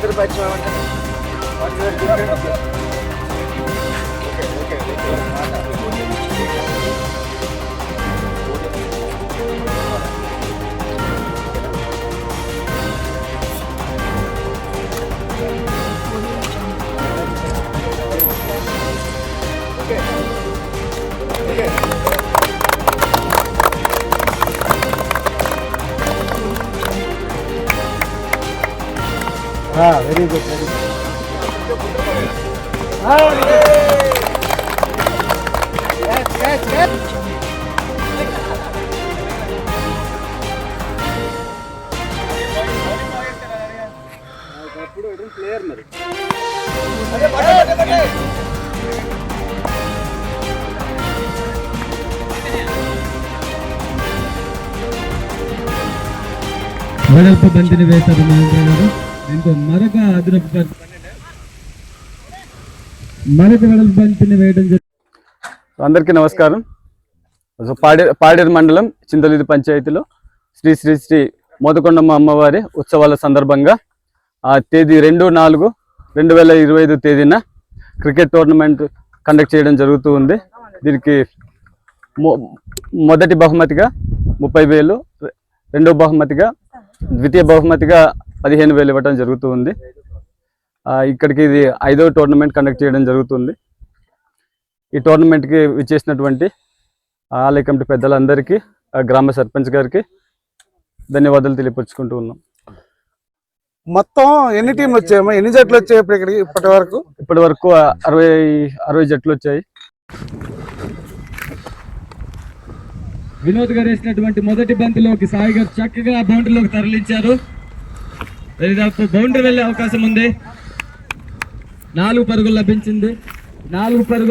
திருப்பாச்சி மாவட்டம் what you are different okay okay okay. Very good very good player మరి వెడల్పు బంతిని వేశారు మహేంద్ర గారు. దీంతో మరొక అదనపు మరొక వెడల్పు బంతిని వేయడం అందరికీ నమస్కారం. పాడే పాడేరు మండలం చింతలిది పంచాయతీలో శ్రీ శ్రీ శ్రీ మోదకొండమ్మ అమ్మవారి ఉత్సవాల సందర్భంగా ఆ తేదీ రెండు నాలుగు రెండు వేల ఇరవై ఐదు తేదీన క్రికెట్ టోర్నమెంట్ కండక్ట్ చేయడం జరుగుతూ ఉంది. దీనికి మొ మొదటి బహుమతిగా ముప్పై వేలు రెండో బహుమతిగా ద్వితీయ బహుమతిగా పదిహేను వేలు ఇవ్వడం జరుగుతూ ఉంది ఆ, ఇక్కడికి ఇది ఐదో టోర్నమెంట్ కండక్ట్ చేయడం జరుగుతుంది. ఈ టోర్నమెంట్కి విచ్చేసినటువంటి ఆలయ కమిటీ పెద్దలందరికీ ఆ గ్రామ సర్పంచ్ గారికి ధన్యవాదాలు తెలియపరుచుకుంటూ ఉన్నాం. మొత్తం ఎన్ని టీంలు వచ్చాయమ్మా? ఎన్ని జట్లు వచ్చాయి ఇప్పుడు ఇక్కడికి ఇప్పటి వరకు? ఇప్పటి వరకు అరవై అరవై జట్లు వచ్చాయి. వినోద్ గారు వేసినటువంటి మొదటి బంతిలోకి సాయి గారు చక్కగా బౌండరీలోకి తరలించారు. దరిదాపు బౌండరీ వెళ్ళే అవకాశం ఉంది. నాలుగు పరుగులు లభించింది. నాలుగు పరుగులు